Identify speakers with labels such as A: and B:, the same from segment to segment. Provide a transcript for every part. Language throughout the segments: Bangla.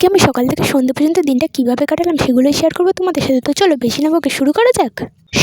A: আজকে আমি সকাল থেকে সন্ধ্যা পর্যন্ত দিনটা কীভাবে কাটালাম সেগুলোই শেয়ার করব তোমাদের সাথে। তো চলো বেশি না শুরু করা যাক।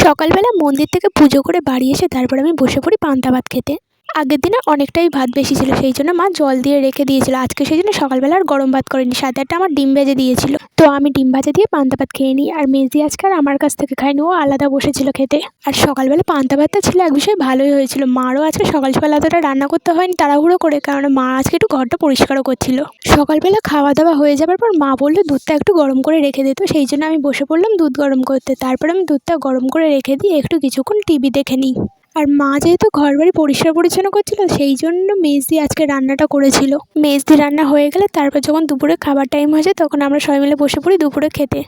A: সকালবেলা মন্দির থেকে পুজো করে বাড়ি এসে তারপর আমি বসে পড়ি পান্তা ভাত খেতে। আগের দিনে অনেকটাই ভাত বেশি ছিল, সেই জন্য মা জল দিয়ে রেখে দিয়েছিল। আজকে সেই জন্য সকালবেলা আর গরম ভাত করেনি, সাথে একটা আমার ডিম ভেজে দিয়েছিল। তো আমি ডিম ভাজা দিয়ে পান্তা ভাত খেয়ে নিই, আর মেজি আজকে আর আমার কাছ থেকে খাইনি ও আলাদা বসেছিল খেতে। আর সকালবেলা পান্তা ভাতটা ছিল এক বিষয়ে ভালোই হয়েছিল, মারও আজকে সকাল সকাল এতটা রান্না করতে হয়নি তাড়াহুড়ো করে, কারণ মা আজকে একটু ঘরটা পরিষ্কারও করছিল। সকালবেলা খাওয়া দাওয়া হয়ে যাবার পর মা বলল দুধটা একটু গরম করে রেখে দিত সেই জন্য আমি বসে পড়লাম দুধ গরম করতে। তারপর আমি দুধটা গরম করে রেখে দিয়ে একটু কিছুক্ষণ টিভি দেখে নিই। আর মা যেহেতু ঘর বাড়ি পরিষ্কার পরিচ্ছন্ন করছিল, সেই জন্য মেজদি আজকে রান্নাটা করেছিল। মেজদি রান্না হয়ে গেলে তারপর যখন দুপুরে খাবার টাইম হয়েছে, তখন আমরা সবাই মিলে বসে পড়ি দুপুরে খেতে।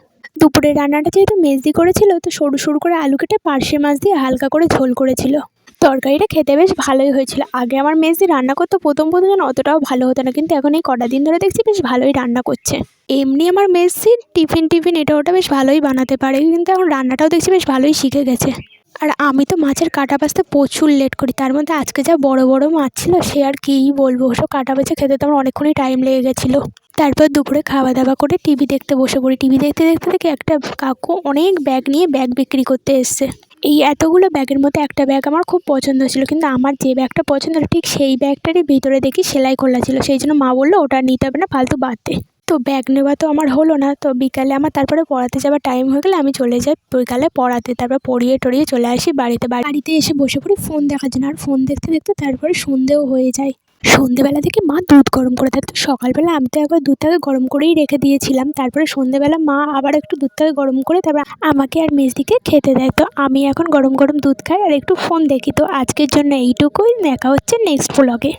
A: দুপুরে রান্নাটা যেহেতু মেজদি করেছিল, তো সরু সরু করে আলু কেটে পার্শে মাছ দিয়ে হালকা করে ঝোল করেছিল। তরকারিটা খেতে বেশ ভালোই হয়েছিল। আগে আমার মেজদি রান্না করতো প্রথম প্রথম যেন অতটাও ভালো হতো না, কিন্তু এখন এই কটা দিন ধরে দেখছি বেশ ভালোই রান্না করছে। এমনি আমার মেজদি টিফিন টিফিন এটা ওটা বেশ ভালোই বানাতে পারে, কিন্তু এখন রান্নাটাও দেখছি বেশ ভালোই শিখে গেছে। আর আমি তো মাছের কাটা বাছতে প্রচুর লেট করি, তার মধ্যে আজকে যা বড় বড় মাছ ছিল সে আর কী বলব, ওসব কাটা বেছে খেতে তো আমার অনেকক্ষণই টাইম লেগে গেছিল। তারপর দুপুরে খাওয়া দাওয়া করে টিভি দেখতে বসে পড়ি। টিভি দেখতে দেখতে দেখি একটা কাকু অনেক ব্যাগ নিয়ে ব্যাগ বিক্রি করতে এসছে। এই এতগুলো ব্যাগের মধ্যে একটা ব্যাগ আমার খুব পছন্দ ছিল, কিন্তু আমার যে ব্যাগটা পছন্দ ঠিক সেই ব্যাগটারই ভিতরে দেখি সেলাই খোলা ছিল। সেই জন্য মা বলল, ওটা নিতে হবে না, ফালতু বাদ দে। তো ব্যাগ নেওয়া তো আমার হলো না। তো বিকালে আমার তারপরে পড়াতে যাওয়ার টাইম হয়ে গেলে আমি চলে যাই বিকালে পড়াতে। তারপর পড়িয়ে টড়িয়ে চলে আসি বাড়িতে। বাড়িতে এসে বসে পড়ি ফোন দেখার জন্য। আর ফোন দেখতে দেখতে তারপরে সন্ধেও হয়ে যায়। সন্ধেবেলা থেকে মা দুধ গরম করে থাকতো সকালবেলা আমি তো একবার দুধটাকে গরম করেই রেখে দিয়েছিলাম। তারপরে সন্ধেবেলা মা আবার একটু দুধটাকে গরম করে তারপর আমাকে আর মেজদিকে খেতে দেয়। তো আমি এখন গরম গরম দুধ খাই আর একটু ফোন দেখি। তো আজকের জন্য এইটুকুই। দেখা হচ্ছে নেক্সট ব্লগে